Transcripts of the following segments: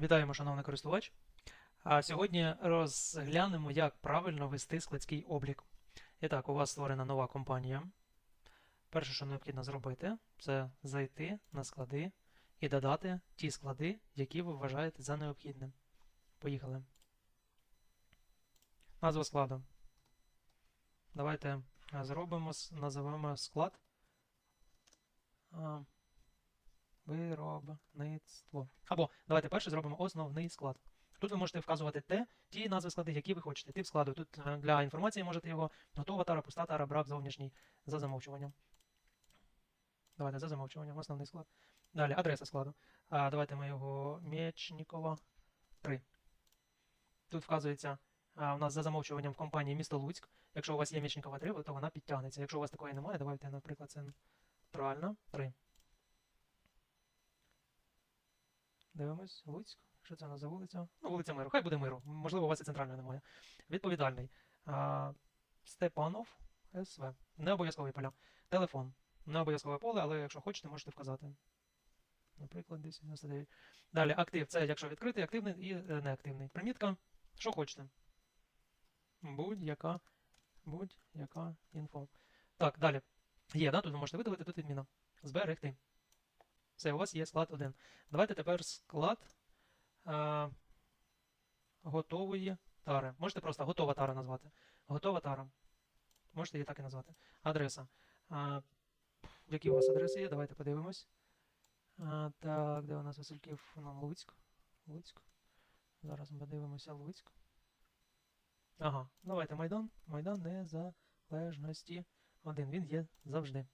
Вітаємо, шановний користувач. А сьогодні розглянемо, як правильно вести складський облік. І так, у вас створена нова компанія. Перше, що необхідно зробити, це зайти на склади і додати ті склади, які ви вважаєте за необхідним. Поїхали. Назва складу. Давайте зробимо, називаємо склад. Виробництво. Або давайте перше зробимо основний склад. Тут ви можете вказувати те, ті назви склади, які ви хочете. Тип складу. Тут е, для інформації можете його готова тара, пуста тара, брак зовнішній за замовчуванням. Давайте за замовчуванням, основний склад. Далі адреса складу. А, давайте ми його Мечнікова 3. Тут вказується а, у нас за замовчуванням в компанії місто Луцьк. Якщо у вас є Мечнікова 3, то вона підтягнеться. Якщо у вас такої немає, давайте, наприклад, це правильно 3. Дивимось, Луцьк. Що це у нас за вулиця? Ну, вулиця Миру. Хай буде Миру. Можливо, у вас і центральної немає. Відповідальний. А, Степанов СВ. Не обов'язкові поля. Телефон. Не обов'язкове поле, але якщо хочете, можете вказати. Наприклад, 1099. Далі актив. Це якщо відкритий, активний і е, неактивний. Примітка. Що хочете. Будь-яка. Будь-яка інфо. Так, далі. Є, да? Тут ви можете видалити, тут відміна. Зберегти. Все, у вас є склад 1. Давайте тепер склад а, готової тари. Можете просто готова тара назвати. Готова тара. Можете її так і назвати. Адреса. А, які у вас адреси є? Давайте подивимось. А, так, де у нас Васильків? Ну, Луцьк. Луцьк. Зараз ми подивимося Луцьк. Ага, давайте Майдан. Майдан Незалежності 1. Він є завжди.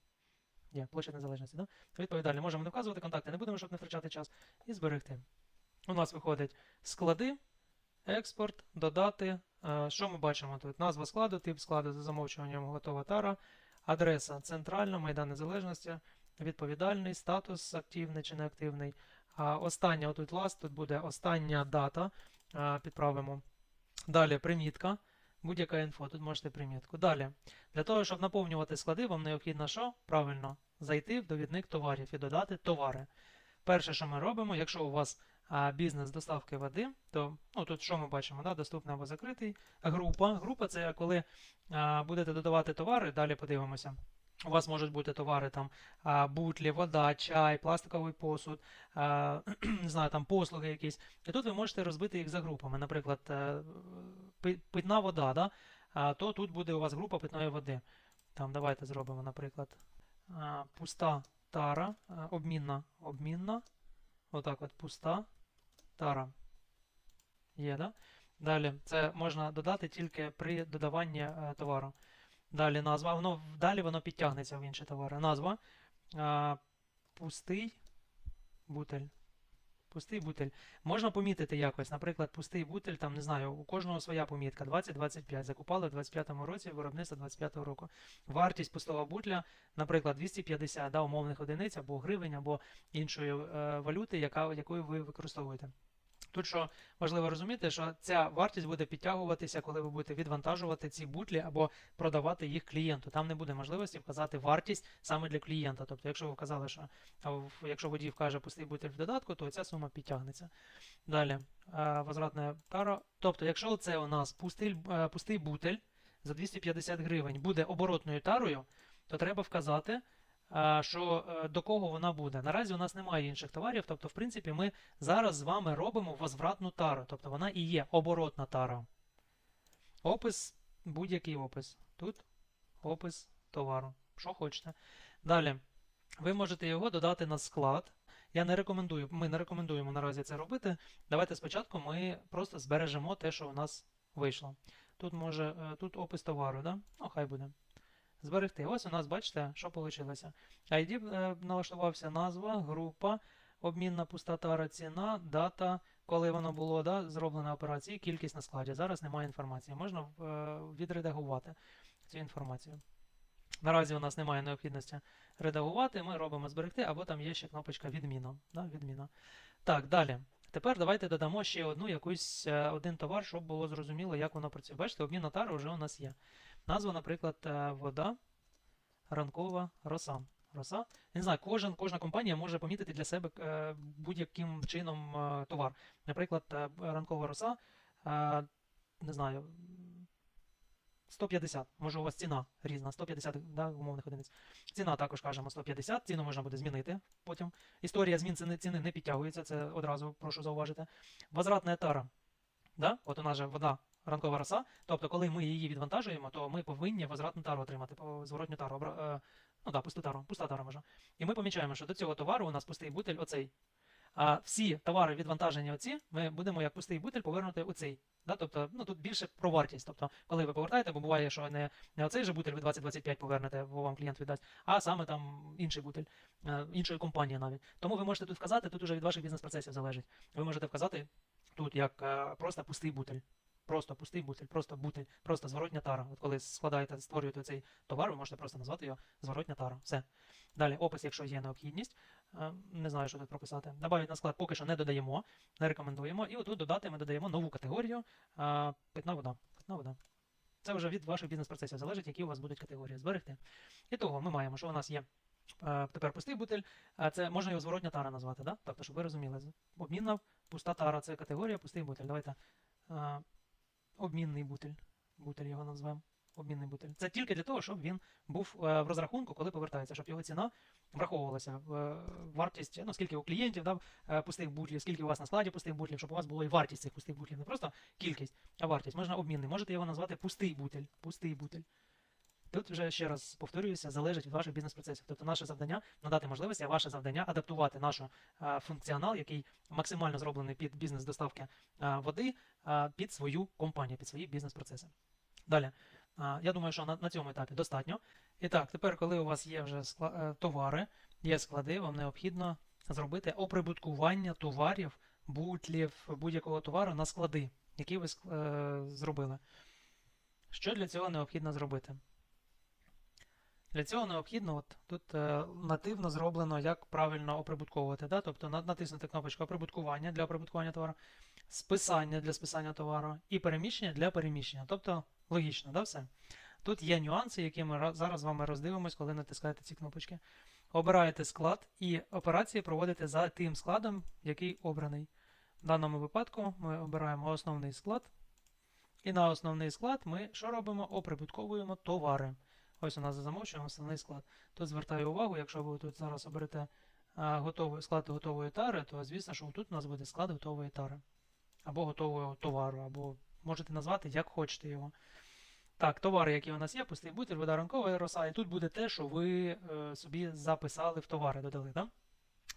Є, площа незалежності, да? Відповідальний. Можемо не вказувати контакти, не будемо, щоб не втрачати час. І зберегти. У нас виходить склади, експорт, додати. Е, Що ми бачимо тут? Назва складу, тип складу за замовчуванням готова тара, адреса центральна, Майдан Незалежності, відповідальний, статус активний чи неактивний. Остання, отут last, тут буде остання дата. е, Підправимо. Далі примітка. Будь-яка інфо, тут можете примітку. Далі. Для того, щоб наповнювати склади, вам необхідно що? Правильно, зайти в довідник товарів і додати товари. Перше, що ми робимо, якщо у вас а, бізнес доставки води, то ну, тут що ми бачимо? Да? Доступний або закритий. Група. Група це коли а, будете додавати товари, далі подивимося. У вас можуть бути товари там бутлі, вода, чай, пластиковий посуд, не знаю, там послуги якісь. І тут ви можете розбити їх за групами. Наприклад, е, питна вода, да? а, то тут буде у вас група питної води. Там давайте зробимо, наприклад, а, пуста тара, а, обмінна, обмінна. Отак от пуста тара. Є, да? Далі це можна додати тільки при додаванні е, товару. Далі назва. Воно, далі воно підтягнеться в інші товари. Назва. А, пустий бутель. Пустий бутель. Можна помітити якось, наприклад, пустий бутель, там, не знаю, у кожного своя помітка 20-25. Закупали в 25-му році виробництво 25-го року. Вартість пустого бутля, наприклад, 250 да, умовних одиниць або гривень, або іншої е, валюти, яка, якою ви використовуєте. Тут що важливо розуміти, що ця вартість буде підтягуватися, коли ви будете відвантажувати ці бутлі або продавати їх клієнту. Там не буде можливості вказати вартість саме для клієнта. Тобто, якщо ви вказали, що якщо водій вкаже пустий бутиль в додатку, то ця сума підтягнеться. Далі, е, возвратна тара. Тобто, якщо це у нас пустий, е, пустий бутиль за 250 гривень буде оборотною тарою, то треба вказати, що е, до кого вона буде. Наразі у нас немає інших товарів, тобто, в принципі, ми зараз з вами робимо возвратну тару, тобто вона і є оборотна тара. Опис, будь-який опис. Тут опис товару. Що хочете. Далі. Ви можете його додати на склад. Я не рекомендую, ми не рекомендуємо наразі це робити. Давайте спочатку ми просто збережемо те, що у нас вийшло. Тут може, е, тут опис товару, да? Ну, хай буде. Зберегти. Ось у нас, бачите, що вийшло. ID е, налаштувався назва, група, обмінна пуста тара, ціна, дата, коли воно було, да, зроблена операція, кількість на складі. Зараз немає інформації. Можна е, відредагувати цю інформацію. Наразі у нас немає необхідності редагувати, ми робимо зберегти, або там є ще кнопочка відміна. Да, відміна. Так, далі. Тепер давайте додамо ще одну якусь е, один товар, щоб було зрозуміло, як воно працює. Бачите, обмінна тара вже у нас є. Назва, наприклад, е, вода, ранкова роса. роса. Не знаю, кожен, кожна компанія може помітити для себе е, будь-яким чином е, товар. Наприклад, ранкова роса, не знаю, 150. Може, у вас ціна різна, 150 да, умовних одиниць. Ціна також кажемо 150, ціну можна буде змінити потім. Історія змін ціни, ціни не підтягується, це одразу прошу зауважити. Возвратна тара. Да? От у нас же вода ранкова роса. Тобто, коли ми її відвантажуємо, то ми повинні возвратну тару отримати, зворотню тару. е, Ну так, пусту тару, пуста тара може. І ми помічаємо, що до цього товару у нас пустий бутель оцей. А всі товари відвантажені оці, ми будемо як пустий бутель повернути у цей. Да? Тобто, ну тут більше про вартість. Тобто, коли ви повертаєте, бо буває, що не, не оцей же бутель ви 20-25 повернете, бо вам клієнт віддасть, а саме там інший бутель, е, іншої компанії навіть. Тому ви можете тут вказати, тут уже від ваших бізнес-процесів залежить. Ви можете вказати тут як е, просто пустий бутель. Просто пустий бутель, просто бутель, просто зворотня тара. От коли складаєте, створюєте цей товар, ви можете просто назвати його зворотня тара. Все. Далі опис, якщо є необхідність. Е, Не знаю, що тут прописати. Добавить на склад поки що не додаємо, не рекомендуємо. І отут додати ми додаємо нову категорію е, питна вода. Питна вода. Це вже від ваших бізнес-процесів залежить, які у вас будуть категорії зберегти. І того ми маємо, що у нас є е, тепер пустий бутель, а це можна його зворотня тара назвати, да? тобто, щоб ви розуміли. Обмінна пуста тара це категорія, пустий бутель. Давайте обмінний бутель. Бутель його назвемо. Обмінний бутель. Це тільки для того, щоб він був е, в розрахунку, коли повертається, щоб його ціна враховувалася е, вартість, ну скільки у клієнтів дав е, пустих бутлів, скільки у вас на складі пустих бутлів, щоб у вас була і вартість цих пустих бутлів, не просто кількість, а вартість. Можна обмінний. Можете його назвати пустий бутель. Пустий бутель. Тут вже ще раз повторююся, залежить від ваших бізнес-процесів. Тобто наше завдання надати можливість, а ваше завдання адаптувати наш функціонал, який максимально зроблений під бізнес доставки а, води а, під свою компанію, під свої бізнес-процеси. Далі. Я думаю, що на, на цьому етапі достатньо. І так, тепер, коли у вас є вже скла- е, товари, є склади, вам необхідно зробити оприбуткування товарів, бутлів, будь-якого товару на склади, які ви е, зробили. Що для цього необхідно зробити? Для цього необхідно, от тут е, нативно зроблено, як правильно оприбутковувати. Да? Тобто натиснути кнопочку оприбуткування для оприбуткування товару, списання для списання товару і переміщення для переміщення. Тобто логічно, да, все? Тут є нюанси, які ми зараз з вами роздивимось, коли натискаєте ці кнопочки. Обираєте склад і операції проводите за тим складом, який обраний. В даному випадку ми обираємо основний склад. І на основний склад ми що робимо? Оприбутковуємо товари. Ось у нас замовчуємо основний склад. Тут звертаю увагу, якщо ви тут зараз оберете готовий, склад готової тари, то звісно, що тут у нас буде склад готової тари. Або готового товару, або можете назвати, як хочете його. Так, товари, які у нас є, пустий бутиль, вода ранкова роса, і тут буде те, що ви е, собі записали в товари, додали. Да?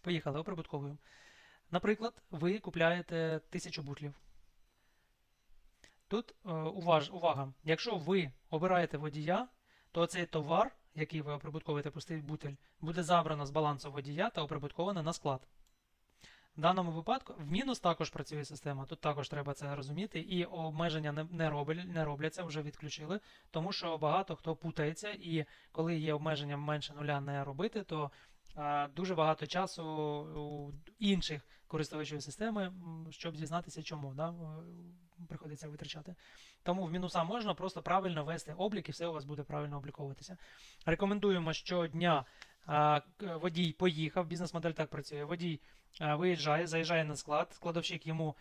Поїхали, оприбутковуємо. Наприклад, ви купляєте тисячу бутлів. Тут е, уваж, увага, якщо ви обираєте водія, то цей товар, який ви оприбутковуєте пустий бутиль, буде забрано з балансу водія та оприбутковано на склад. В даному випадку в мінус також працює система, тут також треба це розуміти, і обмеження не, роблять, не робляться, вже відключили, тому що багато хто путається, і коли є обмеження менше нуля не робити, то дуже багато часу у інших користувачів системи, щоб дізнатися, чому да, е, приходиться витрачати. Тому в мінуса можна просто правильно вести облік і все у вас буде правильно обліковуватися. Рекомендуємо щодня водій поїхав, бізнес-модель так працює. Водій виїжджає, заїжджає на склад, складовщик йому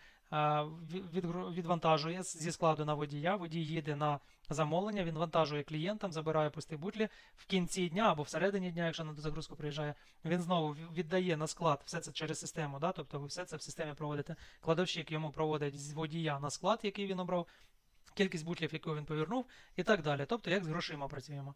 відвантажує зі складу на водія, водій їде на замовлення, він вантажує клієнтам, забирає пусті бутлі. В кінці дня або всередині дня, якщо на дозагрузку приїжджає, він знову віддає на склад все це через систему. Да? Тобто ви все це в системі проводите. Кладовщик йому проводить з водія на склад, який він обрав, кількість бутлів, яку він повернув, і так далі. Тобто, як з грошима працюємо.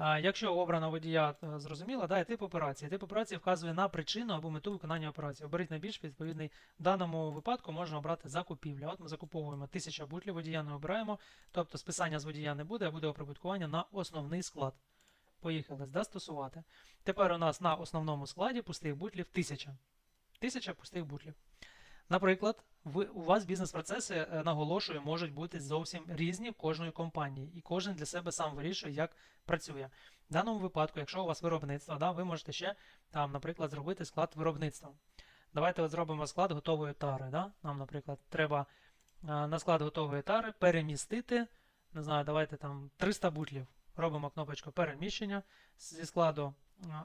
Якщо обрана водія е, зрозуміла, да, і тип операції. Тип операції вказує на причину або мету виконання операції. Оберіть найбільш відповідний в даному випадку можна обрати закупівлю. От ми закуповуємо 1000 бутлів, водія не обираємо, тобто списання з водія не буде, а буде оприбуткування на основний склад. Поїхали, застосувати. Тепер у нас на основному складі пустих бутлів 1000. 1000 пустих бутлів. Наприклад, ви, у вас бізнес-процеси, е, наголошую, можуть бути зовсім різні в кожної компанії, і кожен для себе сам вирішує, як працює. В даному випадку, якщо у вас виробництво, да, ви можете ще там, наприклад, зробити склад виробництва. Давайте зробимо склад готової тари. Да? Нам, наприклад, треба на склад готової тари перемістити, не знаю, давайте там 300 бутлів. Робимо кнопочку переміщення зі складу а,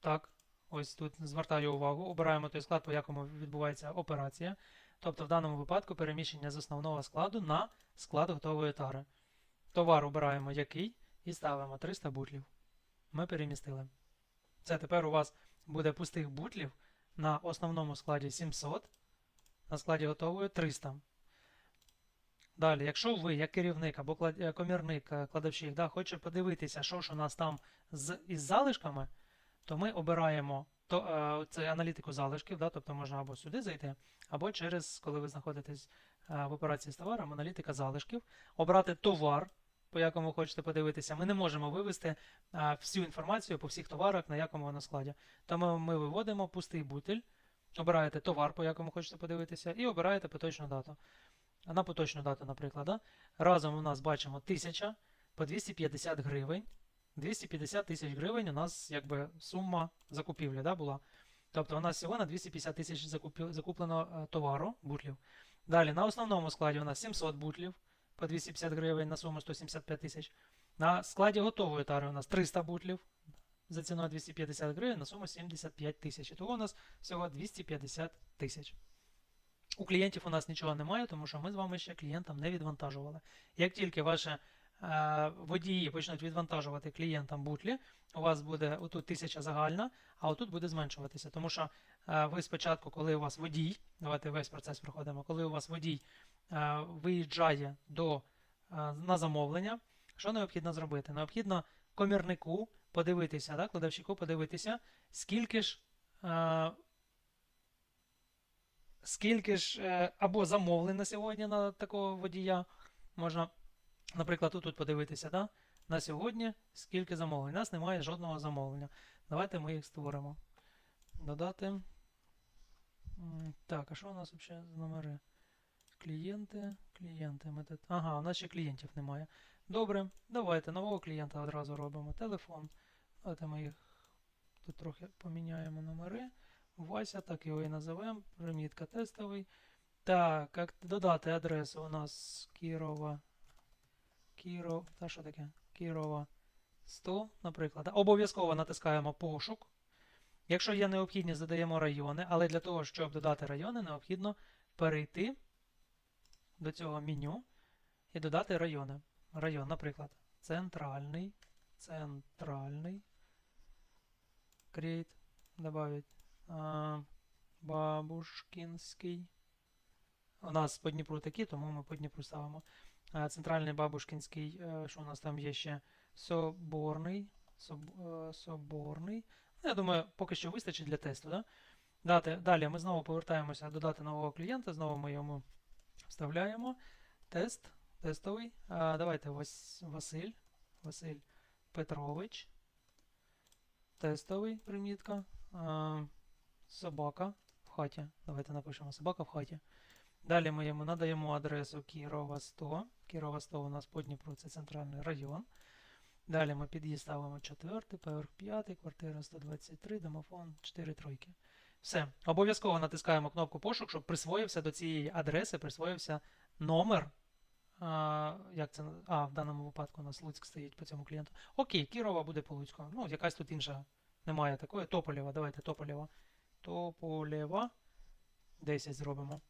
Так, ось тут звертаю увагу. Обираємо той склад, по якому відбувається операція. Тобто в даному випадку переміщення з основного складу на склад готової тари. Товар обираємо який і ставимо 300 бутлів. Ми перемістили. Це тепер у вас буде пустих бутлів на основному складі 700, на складі готової 300. Далі, якщо ви, як керівник або е, комірник, е, кладовщик, да, хоче подивитися, що ж у нас там з, із залишками, то ми обираємо то, е, це аналітику залишків, да, тобто можна або сюди зайти, або через, коли ви знаходитесь е, в операції з товаром, аналітика залишків, обрати товар, по якому хочете подивитися. Ми не можемо вивести е, всю інформацію по всіх товарах, на якому воно складі. Тому ми виводимо пустий бутиль, обираєте товар, по якому хочете подивитися, і обираєте поточну дату. На поточну дату, наприклад, да? разом у нас бачимо 1000 по 250 гривень. 250 тисяч гривень у нас якби сума закупівлі да, була. Тобто у нас всього на 250 тисяч закуплено е, товару, бутлів. Далі на основному складі у нас 700 бутлів по 250 гривень на суму 175 тисяч. На складі готової тари у нас 300 бутлів за ціною 250 гривень на суму 75 тисяч. Того у нас всього 250 тисяч. У клієнтів у нас нічого немає, тому що ми з вами ще клієнтам не відвантажували. Як тільки ваші е, водії почнуть відвантажувати клієнтам бутлі, у вас буде отут 1000 загальна, а отут буде зменшуватися. Тому що е, ви спочатку, коли у вас водій, давайте весь процес проходимо, коли у вас водій е, виїжджає до, е, на замовлення, що необхідно зробити? Необхідно комірнику подивитися, да, кладовщику подивитися, скільки ж. Е, Скільки ж е, або замовлень сьогодні на такого водія, можна, наприклад, тут, подивитися, да? на сьогодні скільки замовлень. У нас немає жодного замовлення. Давайте ми їх створимо. Додати. Так, а що у нас взагалі за номери? Клієнти, клієнти. Ага, у нас ще клієнтів немає. Добре, давайте нового клієнта одразу робимо. Телефон. Давайте ми їх тут трохи поміняємо номери. Вася, так його і називаємо. Примітка тестовий. Так, як додати адресу у нас Кірова. Кіров. Та що таке? Кірова 100, наприклад. Обов'язково натискаємо пошук. Якщо є необхідність, задаємо райони, але для того, щоб додати райони, необхідно перейти до цього меню і додати райони. Район, наприклад, центральний, центральний. Create, добавить. Бабушкінський. У нас по Дніпру такі, тому ми по Дніпру ставимо. Центральний Бабушкінський, е, що у нас там є ще? Соборний. Соб, е, соборний. Ну, Я думаю, поки що вистачить для тесту. Да? Дати, далі ми знову повертаємося додати нового клієнта. Знову ми йому вставляємо. Тест. Тестовий. А, давайте Вас, Василь. Василь Петрович. Тестовий примітка. А, собака в хаті. Давайте напишемо собака в хаті. Далі ми йому надаємо адресу Кірова 100. Кірова 100 у нас по Дніпру, це центральний район. Далі ми під'їзд ставимо 4, поверх 5, квартира 123, домофон 4 тройки. Все. Обов'язково натискаємо кнопку пошук, щоб присвоївся до цієї адреси, присвоївся номер. А, як це? А, в даному випадку у нас Луцьк стоїть по цьому клієнту. Окей, Кірова буде по Луцьку. Ну, якась тут інша немає такої. Тополєва, давайте Тополєва. Тополєва. 10 зробимо.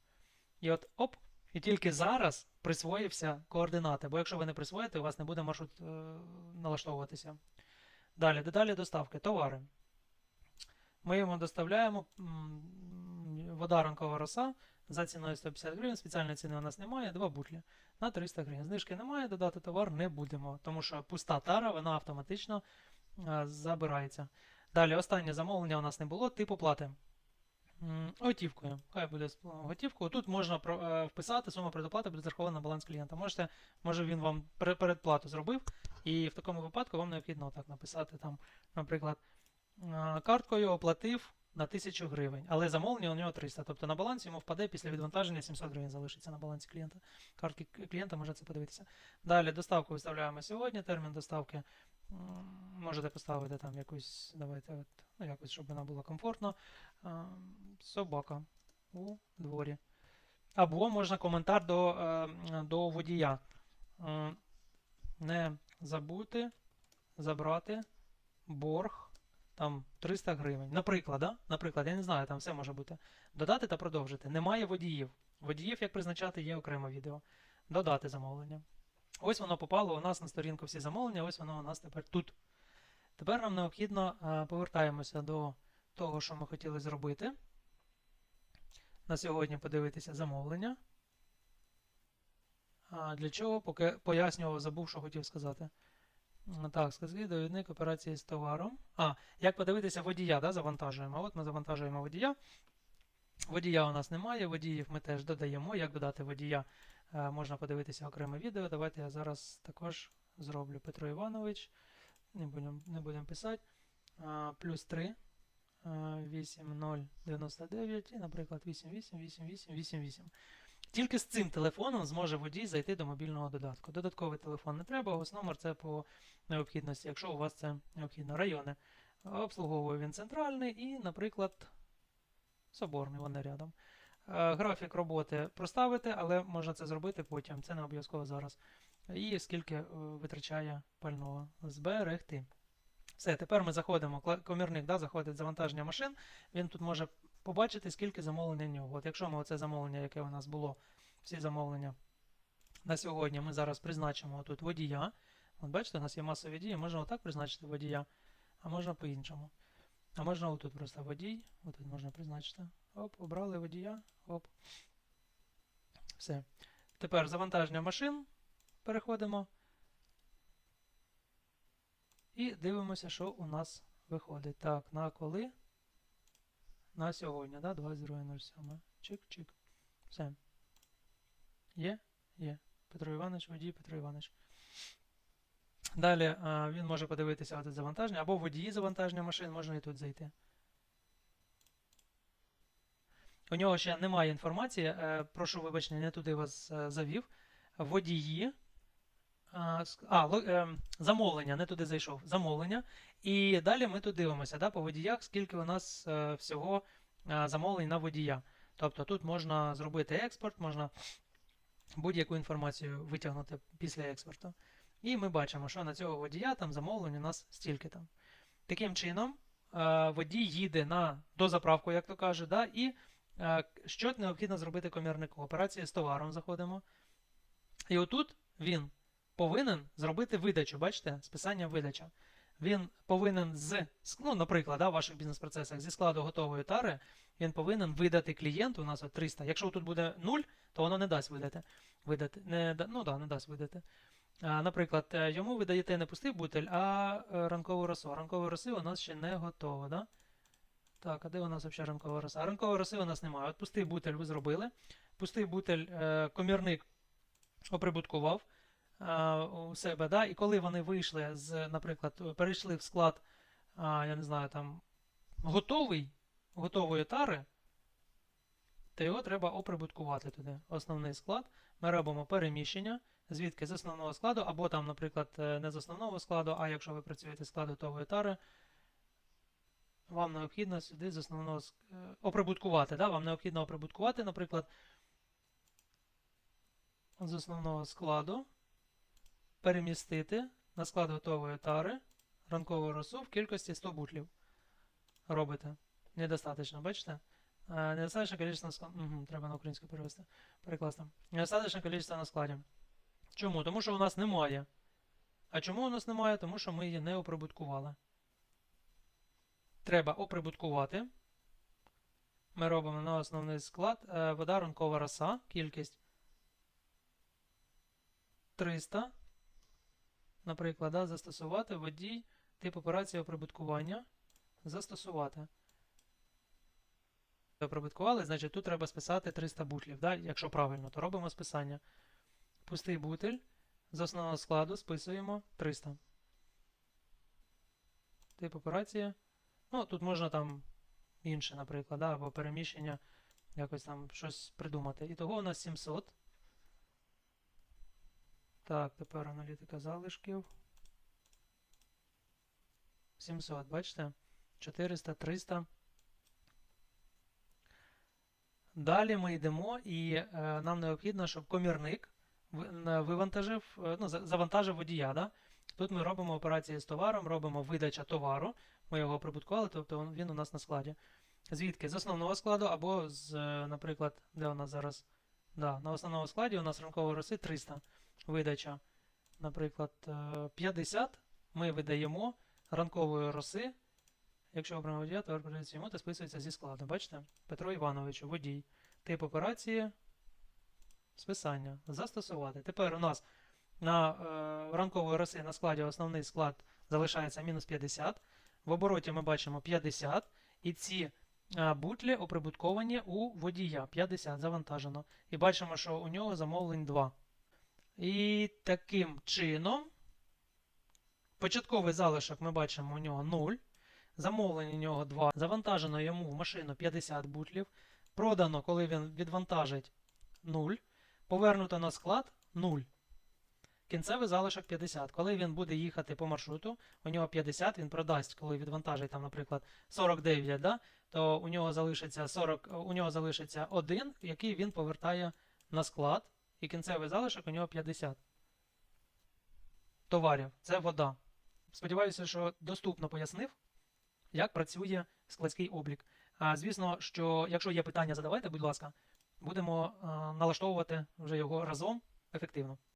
І от оп. І тільки зараз присвоївся координати. Бо якщо ви не присвоїте, у вас не буде маршрут е, налаштовуватися. Далі, деталі доставки. Товари. Ми йому доставляємо вода ранкова роса за ціною 150 гривень. Спеціальної ціни у нас немає. Два бутлі на 300 гривень. Знижки немає, додати товар не будемо, тому що пуста тара, вона автоматично е, забирається. Далі, останнє замовлення у нас не було, тип оплати. Готівкою. Хай буде готівкою. Тут можна е, вписати суму предоплати буде зарахована на баланс клієнта. Можете, може він вам передплату зробив, і в такому випадку вам необхідно так написати там, наприклад, е, карткою оплатив на 1000 гривень, але замовлення у нього 300. Тобто на балансі йому впаде після відвантаження 700 гривень залишиться на балансі клієнта. Картки клієнта може це подивитися. Далі доставку виставляємо сьогодні. Термін доставки можете поставити там якусь, давайте, от, ну якось, щоб вона була комфортно. Собака у дворі. Або можна коментар до, е, до водія. Е, Не забути забрати борг там 300 гривень. Наприклад, да? наприклад, я не знаю, там все може бути. Додати та продовжити. Немає водіїв. Водіїв, як призначати, є окреме відео. Додати замовлення. Ось воно попало у нас на сторінку всі замовлення, ось воно у нас тепер тут. Тепер нам необхідно е, повертаємося до того, що ми хотіли зробити. На сьогодні подивитися замовлення. А для чого? Поки пояснював, забув, що хотів сказати. Так, сказки, довідник операції з товаром. А, як подивитися водія, да, завантажуємо. От ми завантажуємо водія. Водія у нас немає, водіїв ми теж додаємо. Як додати водія, можна подивитися окреме відео. Давайте я зараз також зроблю Петро Іванович. Не будемо не будем писати. Плюс 3. 8099 і, наприклад, 888888. Тільки з цим телефоном зможе водій зайти до мобільного додатку. Додатковий телефон не треба, ось номер це по необхідності, якщо у вас це необхідно. Райони. Обслуговує він центральний і, наприклад, соборний, вони рядом. Е, Графік роботи проставити, але можна це зробити потім, це не обов'язково зараз. І скільки е, витрачає пального. Зберегти. Все, тепер ми заходимо. Комірник да, заходить в завантаження машин. Він тут може побачити, скільки замовлень у нього. От якщо ми оце замовлення, яке у нас було, всі замовлення на сьогодні, ми зараз призначимо тут водія. От бачите, у нас є масові дії, можна отак призначити водія, а можна по-іншому. А можна отут просто водій, отут можна призначити. Оп, обрали водія, оп. Все. Тепер завантаження машин. Переходимо. І дивимося, що у нас виходить. Так, на коли? На сьогодні, да? 22.07. Чик-чик. Все. Є? Є. Петро Іванович, водій Петро Іванович. Далі а, він може подивитися от завантаження, або водії завантаження машин, можна і тут зайти. У нього ще немає інформації. Е, прошу вибачення, не туди вас е, завів. Водії. А, ск- а, замовлення, не туди зайшов. Замовлення. І далі ми тут дивимося да, по водіях, скільки у нас е, всього е, замовлень на водія. Тобто тут можна зробити експорт, можна будь-яку інформацію витягнути після експорту. І ми бачимо, що на цього водія там замовлень у нас стільки там. Таким чином, е, водій їде на дозаправку, як то кажуть, да, і е, що необхідно зробити комірнику. Операції з товаром заходимо. І отут він повинен зробити видачу. Бачите, списання видача. Він повинен з, ну, наприклад, да, в ваших бізнес-процесах зі складу готової тари, він повинен видати клієнту, у нас от 300. Якщо тут буде 0, то воно не дасть видати. видати не, ну да, не дасть видати. А, наприклад, е, йому ви даєте не пустий бутель, а е, ранкову росу. А ранкова роси у нас ще не готова, да? Так, а де у нас взагалі ранкова роса? Ранкової роси у нас немає. От пустий бутель ви зробили. Пустий бутель е, комірник оприбуткував е, у себе, да? і коли вони вийшли з, наприклад, перейшли в склад, а, я не знаю, там готовий, готової тари, то його треба оприбуткувати туди. Основний склад. Ми робимо переміщення, звідки з основного складу, або там, наприклад, е, не з основного складу, а якщо ви працюєте склад готової тари, вам необхідно сюди з основного е, оприбуткувати. Да? Вам необхідно оприбуткувати, наприклад, з основного складу, перемістити на склад готової тари ранкову росу в кількості 100 бутлів. Робите. Недостаточно, бачите? Е, Недостаточно количество на складі. Угу, треба на українську перевести. Перекласти. Недостаточно количество на складі. Чому? Тому що у нас немає. А чому у нас немає? Тому що ми її не оприбуткували. Треба оприбуткувати. Ми робимо на основний склад. Е, Вода ранкова роса. Кількість 300. Наприклад, застосувати водій тип операції оприбуткування. Застосувати. Оприбуткували, значить тут треба списати 300 бутлів. Да? Якщо правильно, то робимо списання. Пустий бутиль. З основного складу списуємо 300. Тип операції. Ну, тут можна там інше, наприклад, да, або переміщення, якось там щось придумати. І того у нас 700. Так, тепер аналітика залишків. 700, бачите? 400, 300. Далі ми йдемо і е, нам необхідно, щоб комірник вивантажив, е, ну, завантажив водія. Да? Тут ми робимо операції з товаром, робимо видача товару. Ми його оприбуткували, тобто він у нас на складі. Звідки? З основного складу або з, е, наприклад, де у нас зараз? Да, на основному складі у нас ранкової роси 300 видача. Наприклад, е, 50 ми видаємо ранкової роси. Якщо обрано водія, то передається йому та списується зі складу. Бачите? Петро Івановичу, водій. Тип операції списання. Застосувати. Тепер у нас на е, ранкової роси на складі основний склад залишається мінус 50. В обороті ми бачимо 50. І ці е, бутлі оприбутковані у водія 50 завантажено. І бачимо, що у нього замовлень 2. І таким чином початковий залишок ми бачимо у нього 0. Замовлень у нього 2. Завантажено йому в машину 50 бутлів. Продано, коли він відвантажить 0. Повернуто на склад 0. Кінцевий залишок 50. Коли він буде їхати по маршруту, у нього 50, він продасть, коли відвантажить там, наприклад, 49, да, то у нього залишиться 40, у нього залишиться 1, який він повертає на склад, і кінцевий залишок у нього 50 товарів. Це вода. Сподіваюся, що доступно пояснив, як працює складський облік. А, звісно, що якщо є питання, задавайте, будь ласка, будемо а, налаштовувати вже його разом ефективно.